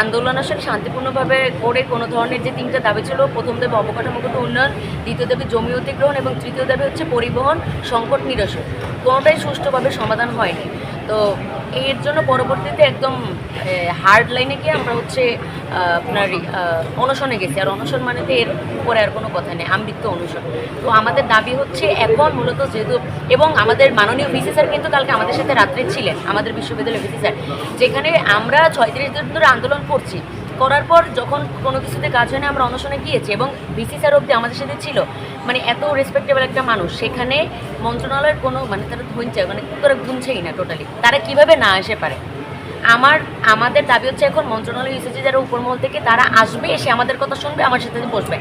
আন্দোলন আসলে শান্তিপূর্ণভাবে করে কোনো ধরনের যে তিনটা দাবি ছিল, প্রথম দাবি অবকাঠামোগত উন্নয়ন, দ্বিতীয় দাবি জমি অধিগ্রহণ এবং তৃতীয় দাবি হচ্ছে পরিবহন, সংকট নিরসন। কোনোটাই সুষ্ঠুভাবে সমাধান হয়নি। তো এর জন্য পরবর্তীতে একদম হার্ড লাইনে গিয়ে আমরা হচ্ছে আপনার অনশনে গেছি। আর অনশন মানে তো এর উপরে আর কোনো কথা নেই, আমৃত্য অনশন। তো আমাদের দাবি হচ্ছে এখন মূলত যেহেতু, এবং আমাদের মাননীয় ভিসি স্যার কিন্তু কালকে আমাদের সাথে রাত্রে ছিলেন, আমাদের বিশ্ববিদ্যালয়ের ভিসি স্যার যেখানে আমরা ছয়ত্রিশ দিন ধরে আন্দোলন করছি। করার পর যখন কোনো কিছুতে কাজ হয় না আমরা অনশনে গিয়েছি এবং বিসি স্যার অব্দি আমাদের সাথে ছিল। মানে এত রেসপেক্টেবল একটা মানুষ। সেখানে মন্ত্রণালয়ের কোনো মানে তারা ধুনছে মানে তারা ঘুমছেই না টোটালি তারা কীভাবে না আসে পারে? আমার আমাদের দাবি হচ্ছে এখন মন্ত্রণালয় এসেছে যারা উপরমহল থেকে তারা আসবে এসে আমাদের কথা শুনবে আমার সাথে বসবে।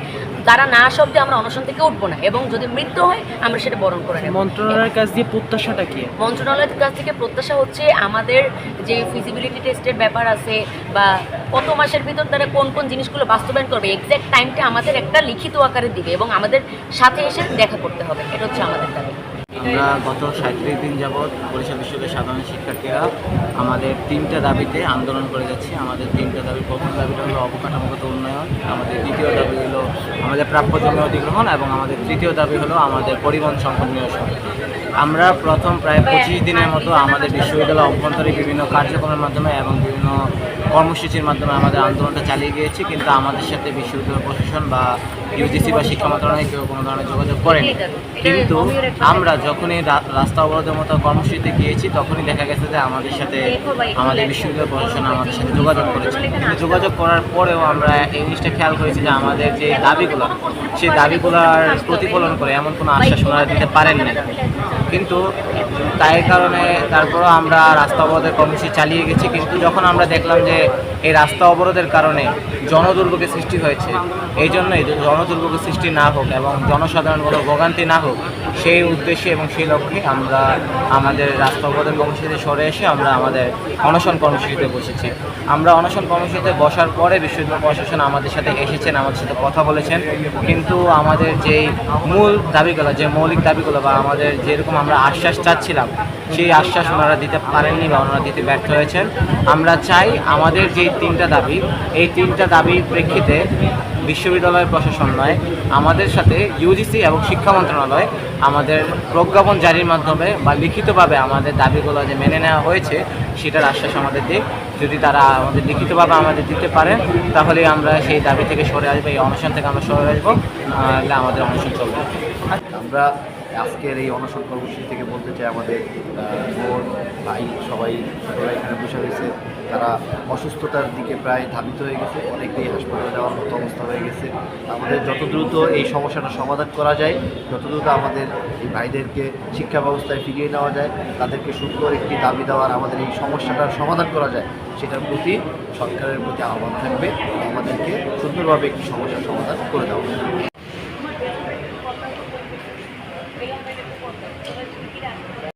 তারা না আসা অব্দি আমরা অনশন থেকে উঠবো না এবং যদি মৃত্যু হয় আমরা সেটা বরণ করে নেব। মন্ত্রণালয়ের কাছ দিয়ে প্রত্যাশাটা কি? মন্ত্রণালয়ের কাছ থেকে প্রত্যাশা হচ্ছে আমাদের যে ফিজিবিলিটি টেস্টের ব্যাপার আছে বা কত মাসের ভিতর তারা কোন কোন জিনিসগুলো বাস্তবায়ন করবে এক্স্যাক্ট টাইমটা আমাদের একটা লিখিত আকারে দিবে এবং আমাদের সাথে এসে দেখা করতে হবে এটা হচ্ছে আমাদের দাবি। আমরা গত সাঁত্রিশ দিন যাবৎ বরিশাল বিশ্ববিদ্যালয়ের সাধারণ শিক্ষার্থীরা আমাদের তিনটা দাবিতে আন্দোলন করে যাচ্ছি। আমাদের তিনটা দাবি, প্রথম দাবিটা হলো অবকাঠামোগত উন্নয়ন, আমাদের দ্বিতীয় দাবি হলো আমাদের প্রাপ্য জমি অধিগ্রহণ এবং আমাদের তৃতীয় দাবি হলো আমাদের পরিবহন সংকট নিরসন। আমরা প্রথম প্রায় পঁচিশ দিনের মতো আমাদের বিশ্ববিদ্যালয় অভ্যন্তরে বিভিন্ন কার্যক্রমের মাধ্যমে এবং বিভিন্ন কর্মসূচির মাধ্যমে আমাদের আন্দোলনটা চালিয়ে গিয়েছি, কিন্তু আমাদের সাথে বিশ্ববিদ্যালয় প্রশাসন বা ইউজিসি বা শিক্ষা মন্ত্রণালয় কেউ কোনো ধরনের যোগাযোগ করেনি। কিন্তু আমরা যখনই রাস্তা অবরোধের মতো কর্মসূচিতে গিয়েছি, তখনই দেখা গেছে যে আমাদের সাথে আমাদের বিশ্ববিদ্যালয় প্রশাসন আমাদের সাথে যোগাযোগ করেছে। কিন্তু যোগাযোগ করার পরেও আমরা এই জিনিসটা খেয়াল করেছি যে আমাদের যে দাবিগুলো, সেই দাবিগুলোর প্রতিফলন করে এমন কোনো আশ্বাস ওনারা দিতে পারেন না কিন্তু তাই কারণে তারপরও আমরা রাস্তা অবরোধের কর্মসূচি চালিয়ে গেছি। কিন্তু যখন আমরা দেখলাম যে এই রাস্তা অবরোধের কারণে জনদুর্ভোগের সৃষ্টি হয়েছে, এই জন্যই জনদুর্ভোগের সৃষ্টি না হোক এবং জনসাধারণ কোনো ভোগান্তি না হোক সেই উদ্দেশ্যে এবং সেই লক্ষ্যে আমরা আমাদের রাস্তা অবরোধের কর্মসূচিতে সরে এসে আমরা আমাদের অনশন কর্মসূচিতে বসেছি। আমরা অনশন কর্মসূচিতে বসার পরে বিশ্ববিদ্যালয় প্রশাসন আমাদের সাথে এসেছেন, আমাদের সাথে কথা বলেছেন। কিন্তু আমাদের যেই মূল দাবিগুলো, যে মৌলিক দাবিগুলো বা আমাদের যেরকম আমরা আশ্বাস চাচ্ছিলাম, সেই আশ্বাস ওনারা দিতে পারেননি বা ওনারা দিতে ব্যর্থ হয়েছেন। আমরা চাই আমাদের যে তিনটা দাবি, এই তিনটা দাবির প্রেক্ষিতে বিশ্ববিদ্যালয় প্রশাসন নয়, আমাদের সাথে ইউজিসি এবং শিক্ষা মন্ত্রণালয় আমাদের প্রজ্ঞাপন জারির মাধ্যমে বা লিখিতভাবে আমাদের দাবিগুলো যে মেনে নেওয়া হয়েছে, সেটার আশ্বাস আমাদের দিক। যদি তারা আমাদের লিখিতভাবে আমাদের দিতে পারেন তাহলে আমরা সেই দাবি থেকে সরে আসব, এই অনশন থেকে আমরা সরে আসব। আমাদের অনশন চলবে। আমরা আজকের এই অনশন কর্মসূচি থেকে বলতে চাই আমাদের বোন, ভাই সবাই ছোটরা এখানে বসে রয়েছে। তারা অসুস্থতার দিকে প্রায় ধাবিত হয়ে গেছে। অনেকেই হাসপাতালে যাওয়ার মতো অবস্থা হয়ে গেছে। আমাদের যত দ্রুত এই সমস্যাটা সমাধান করা যায়, যত দ্রুত আমাদের এই ভাইদেরকে শিক্ষা ব্যবস্থায় ফিরিয়ে নেওয়া যায়, তাদেরকে সুন্দর একটি দাবি দেওয়ার আমাদের এই সমস্যাটার সমাধান করা যায়, সেটার প্রতি সরকারের প্রতি আহ্বান থাকবে। আমাদেরকে সুন্দরভাবে একটি সমস্যার সমাধান করে দেওয়া